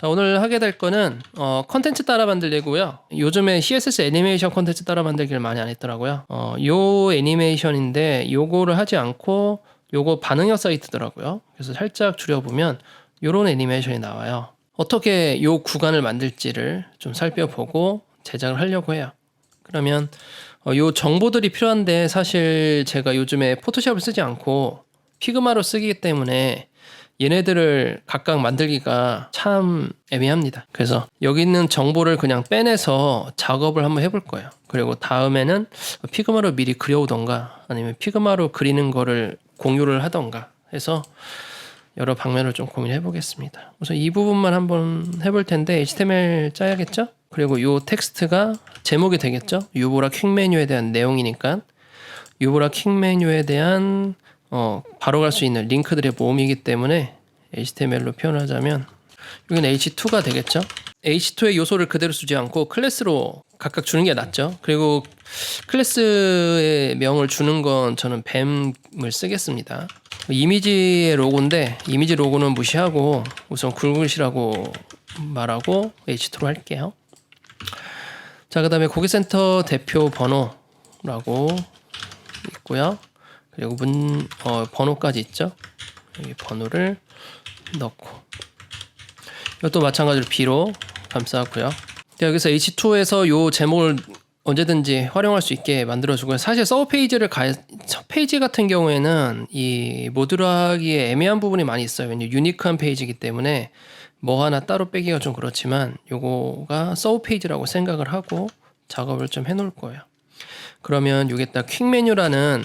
자 오늘 하게 될 거는 어, 컨텐츠 따라 만들기고요. 요즘에 CSS 애니메이션 컨텐츠 따라 만들기를 많이 안 했더라고요. 어, 요 애니메이션인데 요거를 하지 않고 요거 반응형 사이트더라고요. 그래서 살짝 줄여보면 요런 애니메이션이 나와요. 어떻게 요 구간을 만들지를 좀 살펴보고 제작을 하려고 해요. 그러면 어, 요 정보들이 필요한데 사실 제가 요즘에 포토샵을 쓰지 않고 피그마로 쓰기 때문에 얘네들을 각각 만들기가 참 애매합니다. 그래서 여기 있는 정보를 그냥 빼내서 작업을 한번 해볼 거예요. 그리고 다음에는 피그마로 미리 그려오던가 아니면 피그마로 그리는 거를 공유를 하던가 해서 여러 방면을 좀 고민해 보겠습니다. 우선 이 부분만 한번 해볼 텐데 HTML 짜야겠죠? 그리고 요 텍스트가 제목이 되겠죠? 유보라 퀵 메뉴에 대한 내용이니까 유보라 퀵 메뉴에 대한 어, 바로 갈 수 있는 링크들의 모음이기 때문에 HTML로 표현하자면 여기는 H2가 되겠죠? H2의 요소를 그대로 쓰지 않고 클래스로 각각 주는 게 낫죠. 그리고 클래스의 명을 주는 건 저는 뱀을 쓰겠습니다. 이미지의 로고인데 이미지 로고는 무시하고 우선 굵으시라고 말하고 H2로 할게요. 자, 그 다음에 고객센터 대표 번호라고 있고요. 그리고 문 어, 번호까지 있죠. 여기 번호를 넣고 이것도 마찬가지로 B로 감싸고요. 자, 여기서 H2에서 요 제목을 언제든지 활용할 수 있게 만들어주고요. 사실 서브 페이지를 가, 첫 페이지 같은 경우에는 이 모듈하기에 애매한 부분이 많이 있어요. 왜냐면 유니크한 페이지이기 때문에 뭐 하나 따로 빼기가 좀 그렇지만 요거가 서브 페이지라고 생각을 하고 작업을 좀 해놓을 거예요. 그러면 여기다 퀵 메뉴라는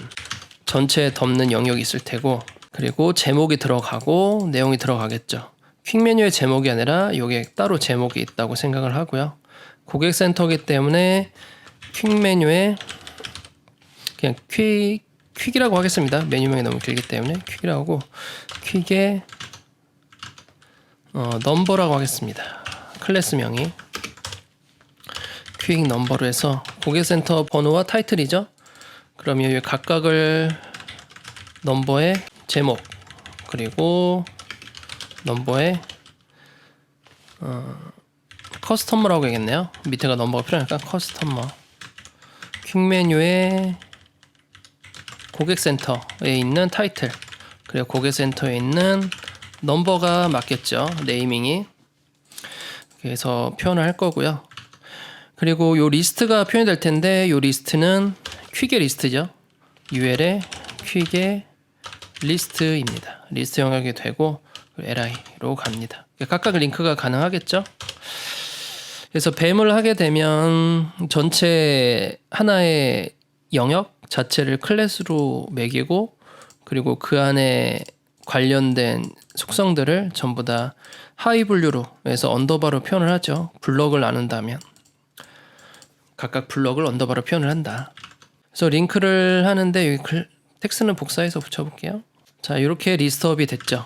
전체 덮는 영역이 있을 테고 그리고 제목이 들어가고 내용이 들어가겠죠. 퀵 메뉴의 제목이 아니라 여기에 따로 제목이 있다고 생각을 하고요. 고객 센터기 때문에 퀵 메뉴에 그냥 퀵 퀵이라고 하겠습니다. 메뉴명이 너무 길기 때문에 퀵이라고 하고 퀵의 어, 넘버라고 하겠습니다. 클래스명이 퀵 넘버로 해서 고객센터 번호와 타이틀이죠. 그러면 이 각각을 넘버의 제목 그리고 넘버의 어, 커스터머라고 해야겠네요. 밑에가 넘버가 필요하니까 커스터머 퀵 메뉴에 고객센터에 있는 타이틀 그리고 고객센터에 있는 넘버가 맞겠죠. 네이밍이 그래서 표현을 할 거고요. 그리고 요 리스트가 표현이 될 텐데 요 리스트는 퀵의 리스트죠. UL의 퀵의 리스트입니다. 리스트 영역이 되고 li로 갑니다. 각각 링크가 가능하겠죠. 그래서 뱀을 하게 되면 전체 하나의 영역 자체를 클래스로 매기고 그리고 그 안에 관련된 속성들을 전부 다 하이 분류로 해서 언더바로 표현을 하죠. 블럭을 나눈다면 각각 블럭을 언더바로 표현을 한다. 그래서 링크를 하는데 여기 글, 텍스트는 복사해서 붙여볼게요. 자 이렇게 리스트업이 됐죠.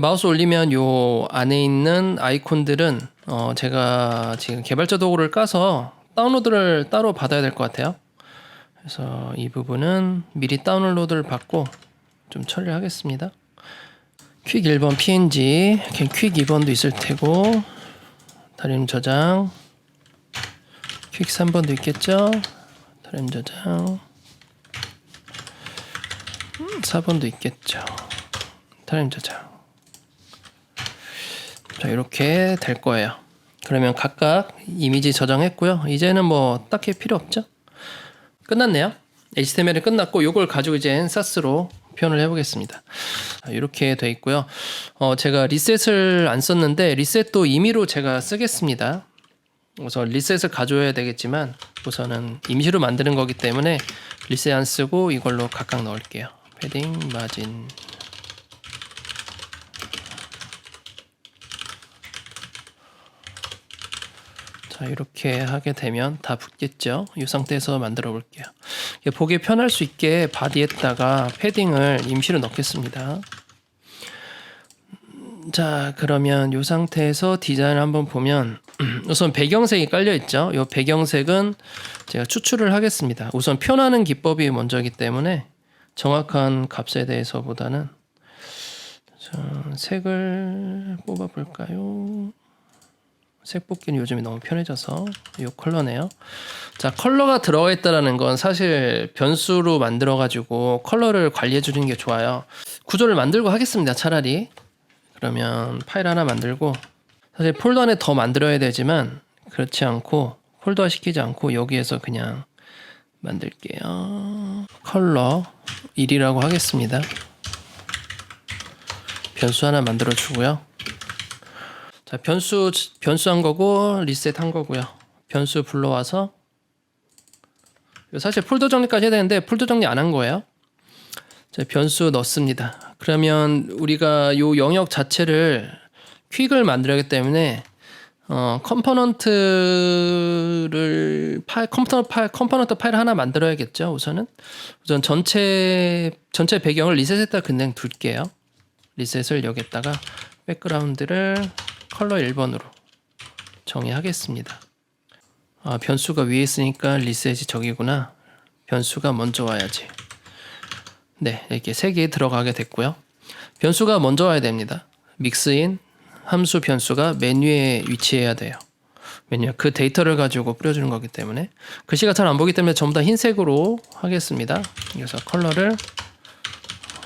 마우스 올리면 요 안에 있는 아이콘들은 어 제가 지금 개발자 도구를 까서 다운로드를 따로 받아야 될 것 같아요. 그래서 이 부분은 미리 다운로드를 받고 좀 처리하겠습니다. 퀵 1번 png, 퀵 2번도 있을 테고 다림 저장, 퀵 3번도 있겠죠. 다림 저장, 4번도 있겠죠. 다림 저장. 자 이렇게 될 거예요. 그러면 각각 이미지 저장했고요. 이제는 뭐 딱히 필요 없죠. 끝났네요. HTML이 끝났고 이걸 가지고 이제 사스로 표현을 해보겠습니다. 이렇게 돼 있고요. 어, 제가 리셋을 안 썼는데 리셋도 임의로 제가 쓰겠습니다. 우선 리셋을 가져야 되겠지만 우선은 임시로 만드는 거기 때문에 리셋 안 쓰고 이걸로 각각 넣을게요. 패딩 마진. 자 이렇게 하게 되면 다 붙겠죠? 이 상태에서 만들어 볼게요. 보기 편할 수 있게 바디에다가 패딩을 임시로 넣겠습니다 자 그러면 이 상태에서 디자인을 한번 보면 우선 배경색이 깔려 있죠 이 배경색은 제가 추출을 하겠습니다 우선 표현하는 기법이 먼저이기 때문에 정확한 값에 대해서 보다는 자, 색을 뽑아 볼까요? 색 뽑기는 요즘에 너무 편해져서 이 컬러네요. 자, 컬러가 들어가 있다라는 건 사실 변수로 만들어 가지고 컬러를 관리해 주는 게 좋아요. 구조를 만들고 하겠습니다. 차라리. 그러면 파일 하나 만들고 사실 폴더 안에 더 만들어야 되지만 그렇지 않고 폴더화 시키지 않고 여기에서 그냥 만들게요. 컬러 1이라고 하겠습니다. 변수 하나 만들어 주고요. 자, 변수 변수 한 거고 리셋 한 거고요. 변수 불러와서 사실 폴더 정리까지 해야 되는데 폴더 정리 안 한 거예요. 자, 변수 넣습니다. 그러면 우리가 요 영역 자체를 퀵을 만들어야하기 때문에 어, 컴포넌트를 파일 컴포넌트 파일 컴포넌트 파일 하나 만들어야겠죠. 우선은 우선 전체 전체 배경을 리셋했다 그냥 둘게요. 리셋을 여기다가 백그라운드를 컬러 1번으로 정의하겠습니다. 아, 변수가 위에 있으니까 리셋이 저기구나. 변수가 먼저 와야지. 네, 이렇게 세 개 들어가게 됐고요. 변수가 먼저 와야 됩니다. 믹스인 함수 변수가 메뉴에 위치해야 돼요. 왜냐 그 데이터를 가지고 뿌려주는 거기 때문에 글씨가 잘 안 보기 때문에 전부 다 흰색으로 하겠습니다. 그래서 컬러를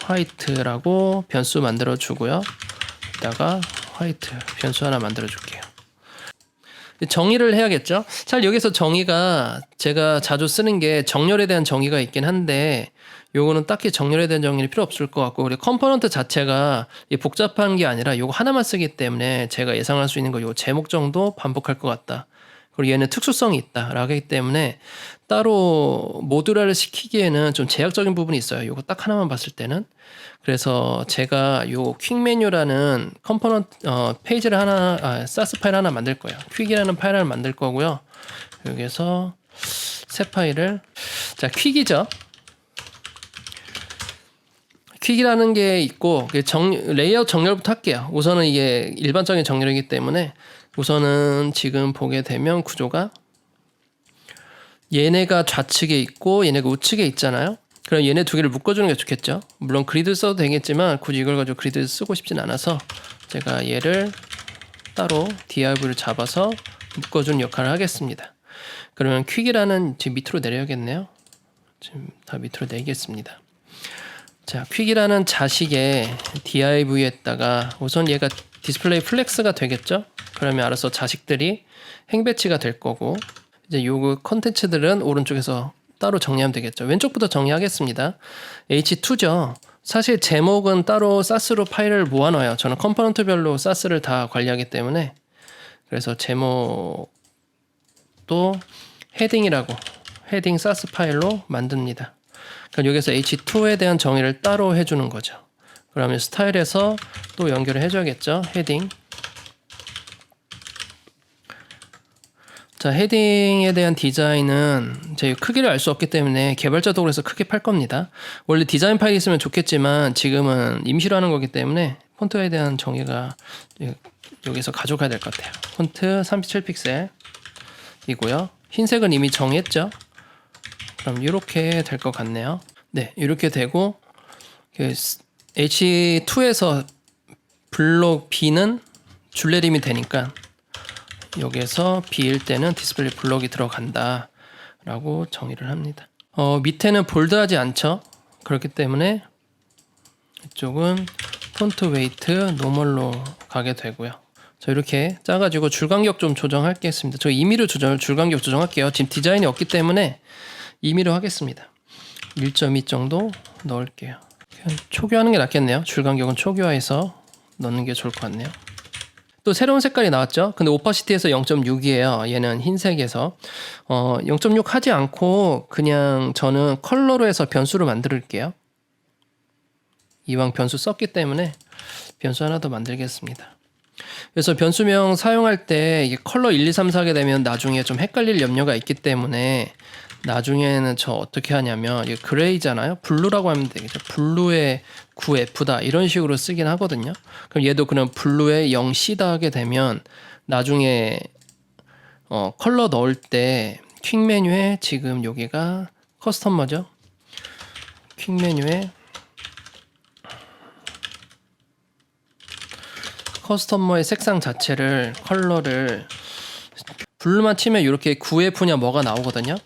화이트라고 변수 만들어 주고요. 이따가 화이트 변수 하나 만들어 줄게요. 정의를 해야겠죠? 잘 여기서 정의가 제가 자주 쓰는 게 정렬에 대한 정의가 있긴 한데 요거는 딱히 정렬에 대한 정의는 필요 없을 것 같고 우리 컴포넌트 자체가 복잡한 게 아니라 요거 하나만 쓰기 때문에 제가 예상할 수 있는 거 요 제목 정도 반복할 것 같다. 그리고 얘는 특수성이 있다라고 하기 때문에 따로 모듈화를 시키기에는 좀 제약적인 부분이 있어요. 요거 딱 하나만 봤을 때는. 그래서 제가 요 퀵 메뉴라는 컴포넌트 어, 페이지를 하나 아, 사스 파일 하나 만들 거예요. 퀵이라는 파일을 만들 거고요. 여기서 새 파일을 자 퀵이죠. 퀵이라는 게 있고 정, 레이아웃 정렬부터 할게요. 우선은 이게 일반적인 정렬이기 때문에 우선은 지금 보게 되면 구조가 얘네가 좌측에 있고 얘네가 우측에 있잖아요. 그럼 얘네 두 개를 묶어주는 게 좋겠죠. 물론 그리드 써도 되겠지만 굳이 이걸 가지고 그리드 쓰고 싶진 않아서 제가 얘를 따로 div를 잡아서 묶어준 역할을 하겠습니다. 그러면 퀵이라는 지금 밑으로 내려야겠네요. 지금 다 밑으로 내겠습니다. 자, 퀵이라는 자식의 div에다가 우선 얘가 디스플레이 플렉스가 되겠죠? 그러면 알아서 자식들이 행배치가 될 거고 이제 요거 컨텐츠들은 오른쪽에서 따로 정리하면 되겠죠. 왼쪽부터 정리하겠습니다. H2죠. 사실 제목은 따로 사스로 파일을 모아놔요. 저는 컴포넌트별로 사스를 다 관리하기 때문에 그래서 제목도 헤딩이라고 헤딩 사스 파일로 만듭니다. 그럼 여기서 H2에 대한 정의를 따로 해주는 거죠. 그러면 스타일에서 또 연결을 해줘야겠죠. 헤딩. 자, 헤딩에 대한 디자인은 제 크기를 알 수 없기 때문에 개발자 도구에서 크게 팔 겁니다. 원래 디자인 파일이 있으면 좋겠지만 지금은 임시로 하는 거기 때문에 폰트에 대한 정의가 여기서 가져가야 될 것 같아요. 폰트 37픽셀이고요. 흰색은 이미 정했죠. 그럼 이렇게 될 것 같네요. 네, 이렇게 되고 그 H2에서 블록 B는 줄내림이 되니까 여기에서 B일 때는 디스플레이 블록이 들어간다 라고 정의를 합니다. 어, 밑에는 볼드하지 않죠. 그렇기 때문에 이쪽은 폰트 웨이트 노멀로 가게 되고요. 자 이렇게 짜가지고 줄 간격 좀 조정할겠습니다. 저 임의로 조정 줄간격 조정할게요. 지금 디자인이 없기 때문에 임의로 하겠습니다. 1.2 정도 넣을게요. 초기화하는 게 낫겠네요. 줄 간격은 초기화해서 넣는 게 좋을 것 같네요. 또 새로운 색깔이 나왔죠. 근데 오파시티에서 0.6이에요. 얘는 흰색에서 어, 0.6 하지 않고 그냥 저는 컬러로 해서 변수를 만들게요. 이왕 변수 썼기 때문에 변수 하나 더 만들겠습니다. 그래서 변수명 사용할 때 컬러 1, 2, 3, 4 하게 되면 나중에 좀 헷갈릴 염려가 있기 때문에 나중에는 저 어떻게 하냐면 이게 그레이잖아요. 블루라고 하면 되겠죠. 블루의 9F다 이런 식으로 쓰긴 하거든요. 그럼 얘도 그냥 블루의 0C다 하게 되면 나중에 어, 컬러 넣을 때 퀵 메뉴에 지금 여기가 커스텀머죠. 퀵 메뉴에 커스터머의 색상 자체를 컬러를 블루만 치면 이렇게 9F냐 뭐가 나오거든요.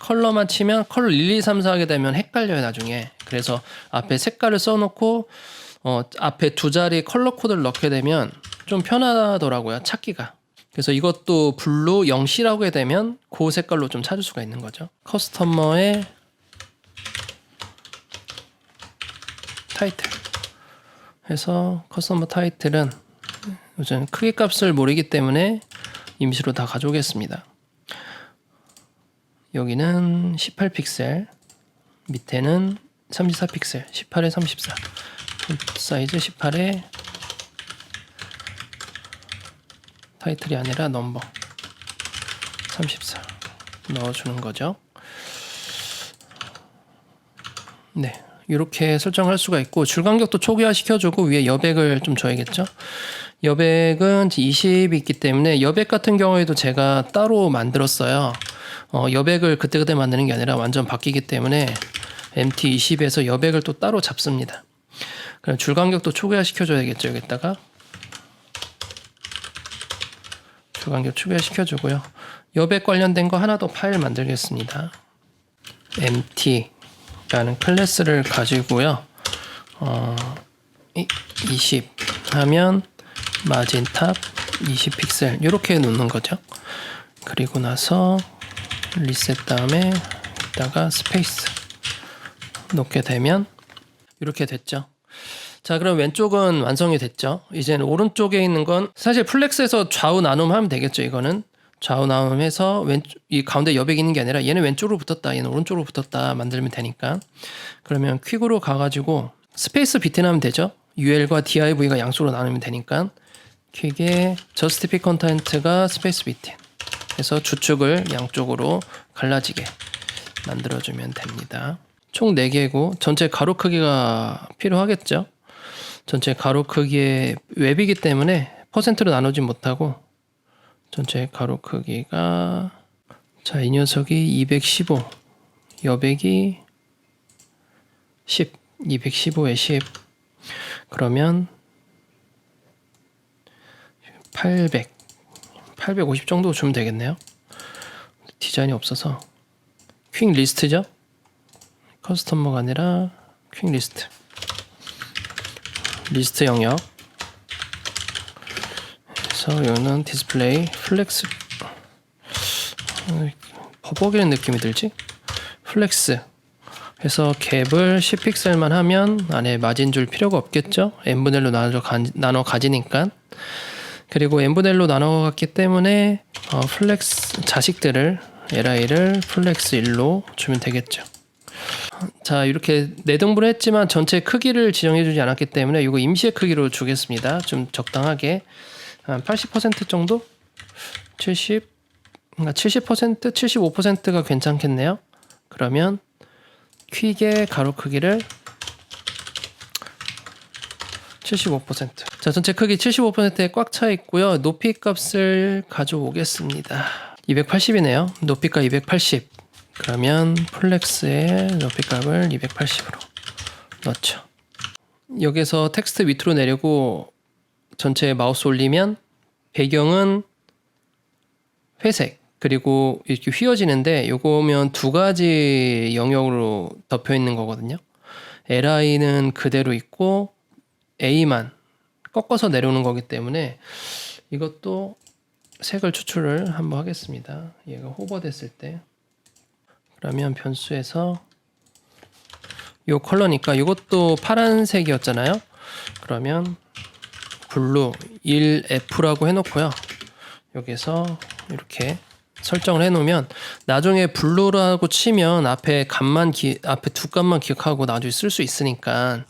컬러만 치면 컬러 1, 2, 3, 4 하게 되면 헷갈려요 나중에. 그래서 앞에 색깔을 써놓고 어, 앞에 두 자리 컬러 코드를 넣게 되면 좀 편하더라고요 찾기가. 그래서 이것도 블루 0C라고 하게 되면 그 색깔로 좀 찾을 수가 있는 거죠. 커스터머의 타이틀. 해서 커스터머 타이틀은 요즘 크기 값을 모르기 때문에 임시로 다 가져오겠습니다. 여기는 18픽셀, 밑에는 34픽셀, 18에 34. 폰트 사이즈 18에 타이틀이 아니라 넘버 34 넣어주는 거죠. 네, 이렇게 설정할 수가 있고 줄 간격도 초기화 시켜주고 위에 여백을 좀 줘야겠죠. 여백은 20이 있기 때문에 여백 같은 경우에도 제가 따로 만들었어요. 어, 여백을 그때그때 만드는 게 아니라 완전 바뀌기 때문에 MT20에서 여백을 또 따로 잡습니다. 그럼 줄 간격도 초기화 시켜줘야겠죠 여기다가 줄 간격 초기화 시켜주고요. 여백 관련된 거 하나 더 파일 만들겠습니다. MT라는 클래스를 가지고요. 어, 20 하면 마진 탑 20 픽셀 이렇게 놓는 거죠. 그리고 나서 리셋 다음에 이따가 스페이스 놓게 되면 이렇게 됐죠. 자, 그럼 왼쪽은 완성이 됐죠. 이제는 오른쪽에 있는 건 사실 플렉스에서 좌우 나눔하면 되겠죠. 이거는 좌우 나눔해서 왼쪽 이 가운데 여백이 있는 게 아니라 얘는 왼쪽으로 붙었다, 얘는 오른쪽으로 붙었다 만들면 되니까 그러면 퀵으로 가가지고 스페이스 비트나면 되죠. UL과 DIV가 양쪽으로 나누면 되니까 퀵에 저스티피 컨텐트가 스페이스 비트 해서 주축을 양쪽으로 갈라지게 만들어주면 됩니다. 총 4개고 전체 가로 크기가 필요하겠죠. 전체 가로 크기의 웹이기 때문에 퍼센트로 나누지 못하고 전체 가로 크기가 자, 이 녀석이 215 여백이 10 215에 10 그러면 800 850 정도 주면 되겠네요. 디자인이 없어서 퀵 리스트죠. 커스텀머가 아니라 퀵 리스트. 리스트 영역. 그래서 여기는 디스플레이 플렉스. 어, 버벅이는 느낌이 들지? 플렉스. 해서 갭을 10픽셀만 하면 안에 마진 줄 필요가 없겠죠? n분의 1로 나눠, 가, 나눠 가지니까. 그리고 n분의 1로 나눠 갔기 때문에 어, 플렉스 자식들을 li를 플렉스 1로 주면 되겠죠. 자 이렇게 네 등분을 했지만 전체 크기를 지정해 주지 않았기 때문에 이거 임시의 크기로 주겠습니다. 좀 적당하게 한 80% 정도? 70 그러니까 70% 75%가 괜찮겠네요. 그러면 퀵의 가로 크기를 75%. 자, 전체 크기 75%에 꽉 차 있고요. 높이 값을 가져오겠습니다. 280이네요. 높이가 280. 그러면 플렉스의 높이 값을 280으로 넣죠. 여기서 텍스트 밑으로 내리고 전체 마우스 올리면 배경은 회색 그리고 이렇게 휘어지는데 요거면 두 가지 영역으로 덮여 있는 거거든요. li는 그대로 있고 a만 꺾어서 내려오는 거기 때문에 이것도 색을 추출을 한번 하겠습니다. 얘가 호버됐을 때 그러면 변수에서 요 컬러니까 이것도 파란색이었잖아요. 그러면 블루 1F라고 해놓고요. 여기서 이렇게 설정을 해놓으면 나중에 블루라고 치면 앞에 값만 기, 앞에 두 값만 기억하고 나중에 쓸 수 있으니까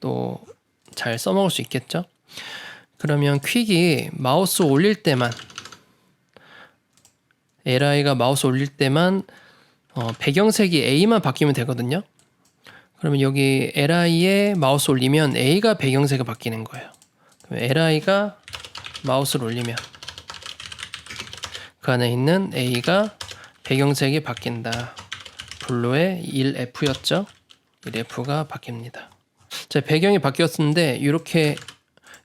또 잘 써먹을 수 있겠죠. 그러면 퀵이 마우스 올릴 때만 li가 마우스 올릴 때만 어, 배경색이 A만 바뀌면 되거든요. 그러면 여기 li에 마우스 올리면 A가 배경색이 바뀌는 거예요. 그럼 li가 마우스를 올리면 그 안에 있는 A가 배경색이 바뀐다. 블루의 1F였죠? 1F가 바뀝니다. 자, 배경이 바뀌었는데 이렇게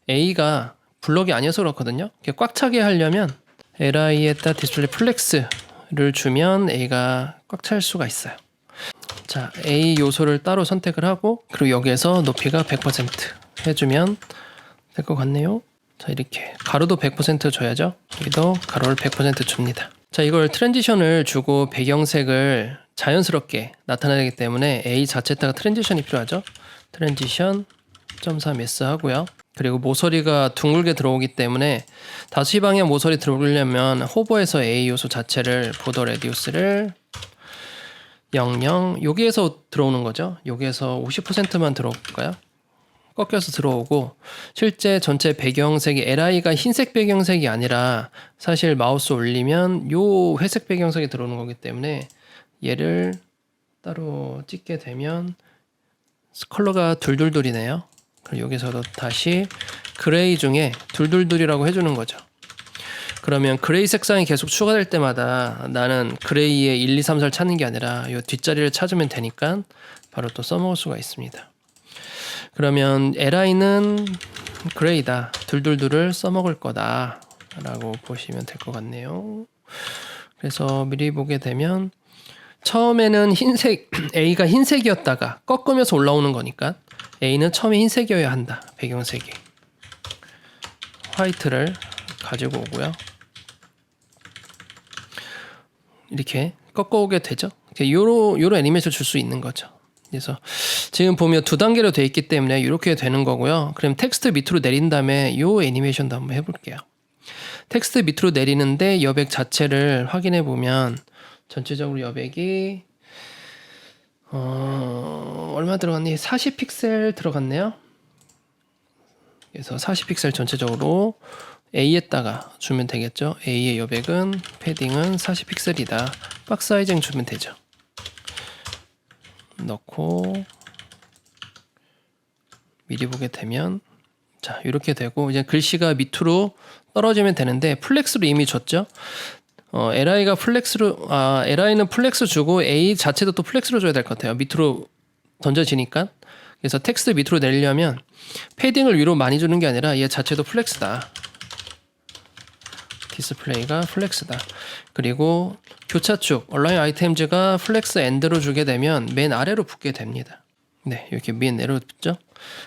A가 블럭이 아니어서 그렇거든요. 이렇게 꽉 차게 하려면 li에다 디스플레이 플렉스를 주면 a가 꽉 찰 수가 있어요. 자, a 요소를 따로 선택을 하고 그리고 여기에서 높이가 100% 해주면 될 것 같네요. 자, 이렇게 가로도 100% 줘야죠. 여기도 가로를 100% 줍니다. 자, 이걸 트랜지션을 주고 배경색을 자연스럽게 나타내기 때문에 a 자체에다가 트랜지션이 필요하죠. 트랜지션 0.3s 하고요. 그리고 모서리가 둥글게 들어오기 때문에 다시 방향 모서리 들어오려면 호버에서 A 요소 자체를 보더 레디우스를 00 여기에서 들어오는 거죠. 여기에서 50%만 들어올까요? 꺾여서 들어오고 실제 전체 배경색이 LI가 흰색 배경색이 아니라 사실 마우스 올리면 요 회색 배경색이 들어오는 거기 때문에 얘를 따로 찍게 되면 컬러가 둘둘둘이네요. 그리고 여기서도 다시 그레이 중에 둘둘둘이라고 해주는 거죠. 그러면 그레이 색상이 계속 추가될 때마다 나는 그레이의 1, 2, 3, 4를 찾는 게 아니라 이 뒷자리를 찾으면 되니까 바로 또 써먹을 수가 있습니다. 그러면 LI는 그레이다. 둘둘둘을 써먹을 거다. 라고 보시면 될 것 같네요. 그래서 미리 보게 되면 처음에는 흰색 A가 흰색이었다가 꺾으면서 올라오는 거니까 A는 처음에 흰색이어야 한다. 배경색이. 화이트를 가지고 오고요. 이렇게 꺾어오게 되죠. 요로 요로 애니메이션 줄 수 있는 거죠. 그래서 지금 보면 두 단계로 돼 있기 때문에 이렇게 되는 거고요. 그럼 텍스트 밑으로 내린 다음에 요 애니메이션도 한번 해볼게요. 텍스트 밑으로 내리는데 여백 자체를 확인해 보면 전체적으로 여백이 어, 얼마 들어갔니? 40픽셀 들어갔네요. 그래서 40픽셀 전체적으로 A에다가 주면 되겠죠. A의 여백은 패딩은 40픽셀이다. 박스 사이징 주면 되죠. 넣고 미리 보게 되면 자 이렇게 되고 이제 글씨가 밑으로 떨어지면 되는데 플렉스로 이미 줬죠. 어, LI가 플렉스로 아 LI는 플렉스 주고 A 자체도 또 플렉스로 줘야 될 것 같아요. 밑으로 던져지니까 그래서 텍스트 밑으로 내리려면 패딩을 위로 많이 주는 게 아니라 얘 자체도 플렉스다. 디스플레이가 플렉스다. 그리고 교차축 얼라인 아이템즈가 플렉스 엔드로 주게 되면 맨 아래로 붙게 됩니다. 네, 이렇게 맨 내로 붙죠.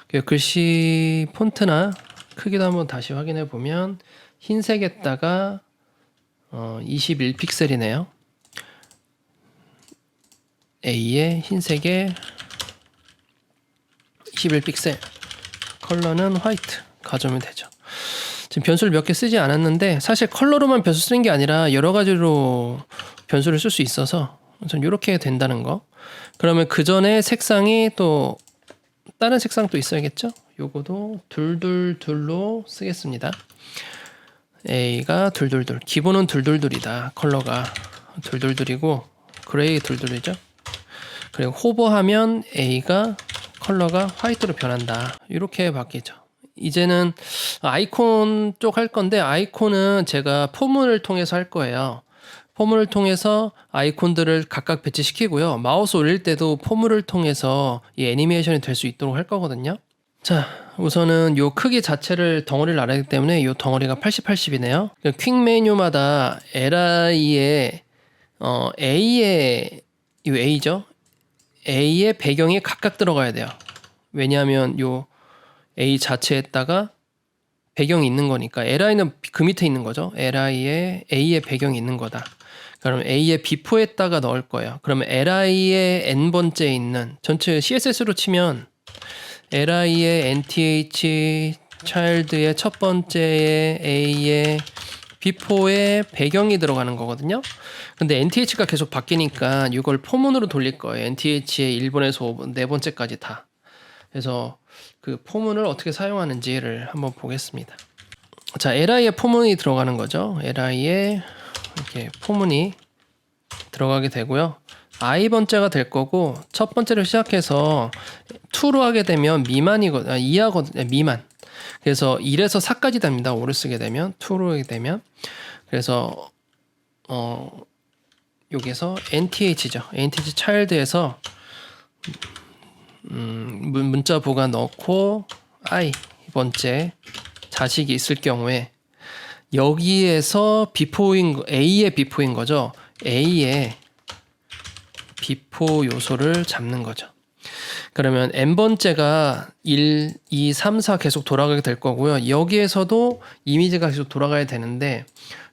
그 글씨 폰트나 크기도 한번 다시 확인해 보면 흰색에다가 어, 21픽셀이네요. A의 흰색에 21픽셀 컬러는 화이트 가져오면 되죠. 지금 변수를 몇 개 쓰지 않았는데 사실 컬러로만 변수 쓰는 게 아니라 여러 가지로 변수를 쓸 수 있어서 전 이렇게 된다는 거. 그러면 그 전에 색상이 또 다른 색상도 있어야겠죠? 요거도 둘둘둘로 쓰겠습니다. A가 둘둘둘. 기본은 둘둘둘이다. 컬러가 둘둘둘이고 그레이 둘둘이죠. 그리고 호버하면 A가 컬러가 화이트로 변한다. 이렇게 바뀌죠. 이제는 아이콘 쪽 할 건데 아이콘은 제가 포문을 통해서 할 거예요. 포문을 통해서 아이콘들을 각각 배치시키고요. 마우스 올릴 때도 포문을 통해서 이 애니메이션이 될 수 있도록 할 거거든요. 자, 우선은 요 크기 자체를 덩어리를 알아야 하기 때문에 요 덩어리가 80, 80이네요. 퀵 메뉴마다 LI의 어, A의 요 A죠. A의 배경이 각각 들어가야 돼요. 왜냐하면 요 A 자체에다가 배경이 있는 거니까 LI는 그 밑에 있는 거죠. LI의 A의 배경이 있는 거다. 그럼 A의 비포에다가 넣을 거예요. 그러면 LI의 n 번째에 있는 전체 CSS로 치면 LI의 NTH child의 첫 번째에 A의 비포에 배경이 들어가는 거거든요. 근데 NTH가 계속 바뀌니까 이걸 포문으로 돌릴 거예요. NTH의 1번에서 5번, 네 번째까지 다. 그래서 그 포문을 어떻게 사용하는지를 한번 보겠습니다. 자, LI의 포문이 들어가는 거죠. LI의 이렇게 포문이 들어가게 되고요. I 번째가 될 거고 첫 번째를 시작해서 2로 하게 되면 미만이거 아, 이하거든요. 미만. 그래서 1에서 4까지 됩니다. 5를 쓰게 되면 2로 하게 되면 그래서 어 여기서 NTH죠. NTH 차일드에서 음, 문- 문자 보관 넣고 I 번째 자식이 있을 경우에 여기에서 비포인 거- A의 비포인 거죠. A의 비포 요소를 잡는 거죠. 그러면 n번째가 1, 2, 3, 4 계속 돌아가게 될 거고요. 여기에서도 이미지가 계속 돌아가야 되는데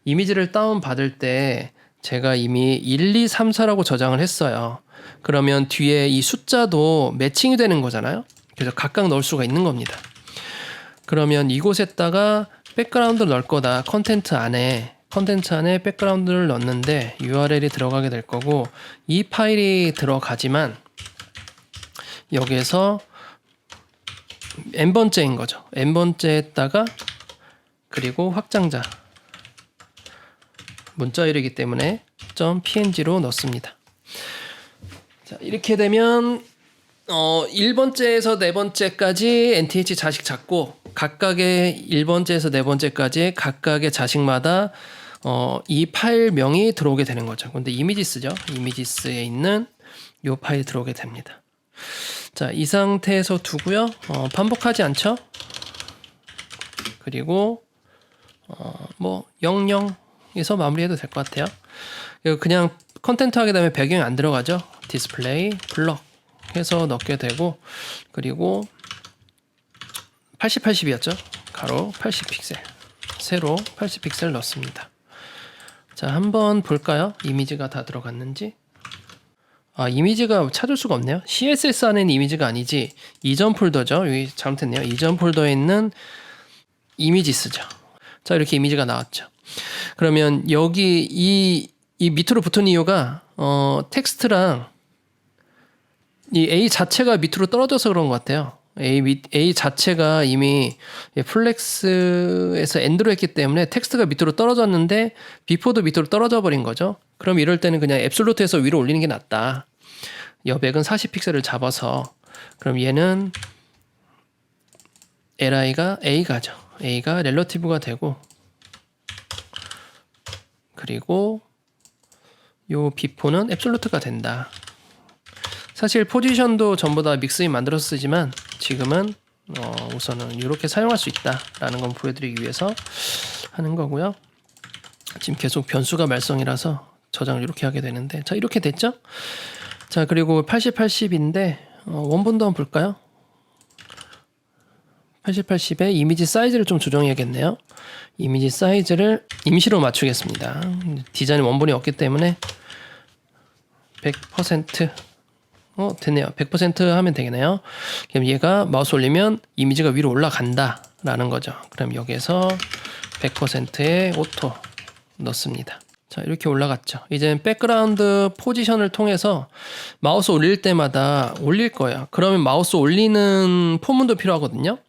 이미지를 다운 받을 때 제가 이미 1, 2, 3, 4라고 저장을 했어요. 그러면 뒤에 이 숫자도 매칭이 되는 거잖아요. 그래서 각각 넣을 수가 있는 겁니다. 그러면 이곳에다가 백그라운드를 넣을 거다. 컨텐트 안에 컨텐트 안에 백그라운드를 넣는데 URL이 들어가게 될 거고 이 파일이 들어가지만 여기에서 n 번째인 거죠. n 번째에다가 그리고 확장자 문자열이기 때문에 .png로 넣습니다. 자, 이렇게 되면 어 1번째에서 네 번째까지 nth 자식 잡고 각각의 1번째에서 네 번째까지 각각의 자식마다 어, 이 파일명이 들어오게 되는 거죠. 근데 이미지스죠. 이미지스에 있는 요 파일 들어오게 됩니다. 자, 이 상태에서 두고요. 어, 반복하지 않죠? 그리고 어, 뭐 00에서 마무리해도 될 것 같아요. 그냥 컨텐트 하게 되면 배경이 안 들어가죠. 디스플레이 블럭 해서 넣게 되고 그리고 80 80이었죠. 가로 80 픽셀. 세로 80 픽셀 넣습니다. 자, 한번 볼까요? 이미지가 다 들어갔는지. 아, 이미지가 찾을 수가 없네요. CSS 안에는 이미지가 아니지. 이전 폴더죠. 여기 잘못했네요. 이전 폴더에 있는 이미지스죠. 자, 이렇게 이미지가 나왔죠. 그러면 여기 이, 이 밑으로 붙은 이유가, 어, 텍스트랑 이 A 자체가 밑으로 떨어져서 그런 것 같아요. A, 밑, A 자체가 이미 플렉스에서 엔드로 했기 때문에 텍스트가 밑으로 떨어졌는데 비포도 밑으로 떨어져 버린 거죠. 그럼 이럴 때는 그냥 앱솔루트에서 위로 올리는 게 낫다. 여백은 40픽셀을 잡아서 그럼 얘는 li가 a가죠. a가 렐러티브가 되고 그리고 요 비포는 앱솔루트가 된다. 사실 포지션도 전부 다 믹스인 만들어서 쓰지만 지금은 어, 우선은 이렇게 사용할 수 있다라는 건 보여드리기 위해서 하는 거고요. 지금 계속 변수가 말썽이라서 저장을 이렇게 하게 되는데 자 이렇게 됐죠? 자 그리고 80 80인데 어, 원본도 한번 볼까요? 80 80에 이미지 사이즈를 좀 조정해야겠네요. 이미지 사이즈를 임시로 맞추겠습니다. 디자인 원본이 없기 때문에 100% 어, 됐네요. 100% 하면 되겠네요. 그럼 얘가 마우스 올리면 이미지가 위로 올라간다 라는 거죠. 그럼 여기에서 100%의 오토 넣습니다. 자, 이렇게 올라갔죠. 이제 백그라운드 포지션을 통해서 마우스 올릴 때마다 올릴 거예요. 그러면 마우스 올리는 포문도 필요하거든요.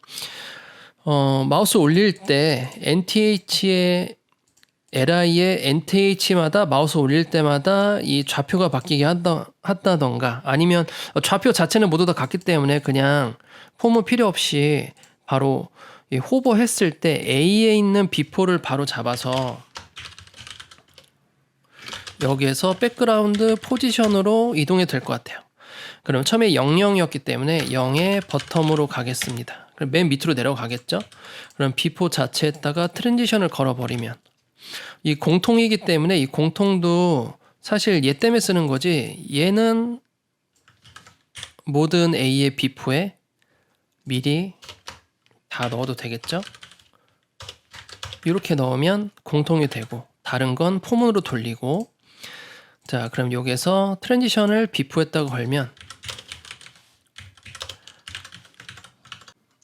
어, 마우스 올릴 때 NTH의 LI의 NTH마다 마우스 올릴 때마다 이 좌표가 바뀌게 한다, 한다던가 아니면 좌표 자체는 모두 다 같기 때문에 그냥 폼은 필요 없이 바로 이 호버 했을 때 A에 있는 비포를 바로 잡아서 여기에서 백그라운드 포지션으로 이동이 될 것 같아요. 그럼 처음에 00이었기 때문에 0의 버텀으로 가겠습니다. 그럼 맨 밑으로 내려가겠죠? 그럼 비포 자체에다가 트랜지션을 걸어버리면 이 공통이기 때문에 이 공통도 사실 얘 때문에 쓰는 거지 얘는 모든 A의 비포에 미리 다 넣어도 되겠죠? 이렇게 넣으면 공통이 되고 다른 건 포문으로 돌리고 자 그럼 여기서 트랜지션을 비포했다고 걸면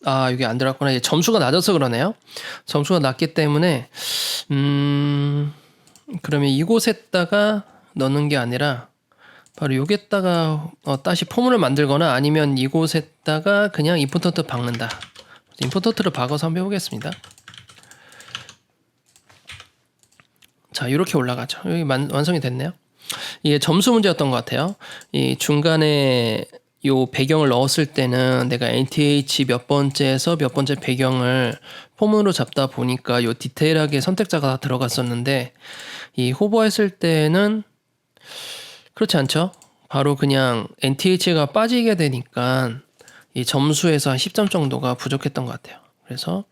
아 이게 안 들어갔구나. 이제 점수가 낮아서 그러네요. 점수가 낮기 때문에 음 그러면 이곳에다가 넣는 게 아니라 바로 여기에다가 어, 다시 포문을 만들거나 아니면 이곳에다가 그냥 임포턴트 박는다. 임포턴트를 박아서 한번 해보겠습니다. 자 이렇게 올라가죠. 여기 만, 완성이 됐네요 이게 점수 문제였던 것 같아요 이 중간에 요 배경을 넣었을 때는 내가 NTH 몇 번째에서 몇 번째 배경을 폼으로 잡다 보니까 요 디테일하게 선택자가 다 들어갔었는데 이 호버했을 때는 그렇지 않죠? 바로 그냥 NTH가 빠지게 되니까 이 점수에서 한 10점 정도가 부족했던 것 같아요. 그래서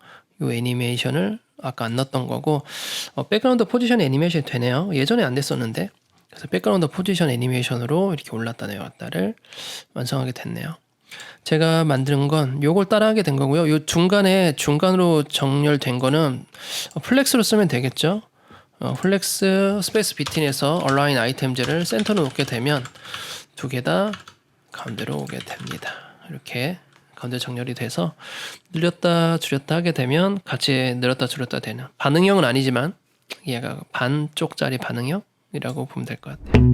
요 애니메이션을 아까 안 넣었던 거고 어, 백그라운드 포지션 애니메이션이 되네요. 예전에 안 됐었는데 그래서 백그라운드 포지션 애니메이션으로 이렇게 올랐다 내려왔다를 완성하게 됐네요. 제가 만든 건 요걸 따라하게 된 거고요. 요 중간에 중간으로 정렬된 거는 어, 플렉스로 쓰면 되겠죠. 어, 플렉스 스페이스 비틴에서 얼라인 아이템즈를 센터로 놓게 되면 두 개 다 가운데로 오게 됩니다. 이렇게 가운데 정렬이 돼서 늘렸다 줄였다 하게 되면 같이 늘었다 줄였다 되는 반응형은 아니지만 얘가 반쪽짜리 반응형 이라고 보면 될 것 같아요.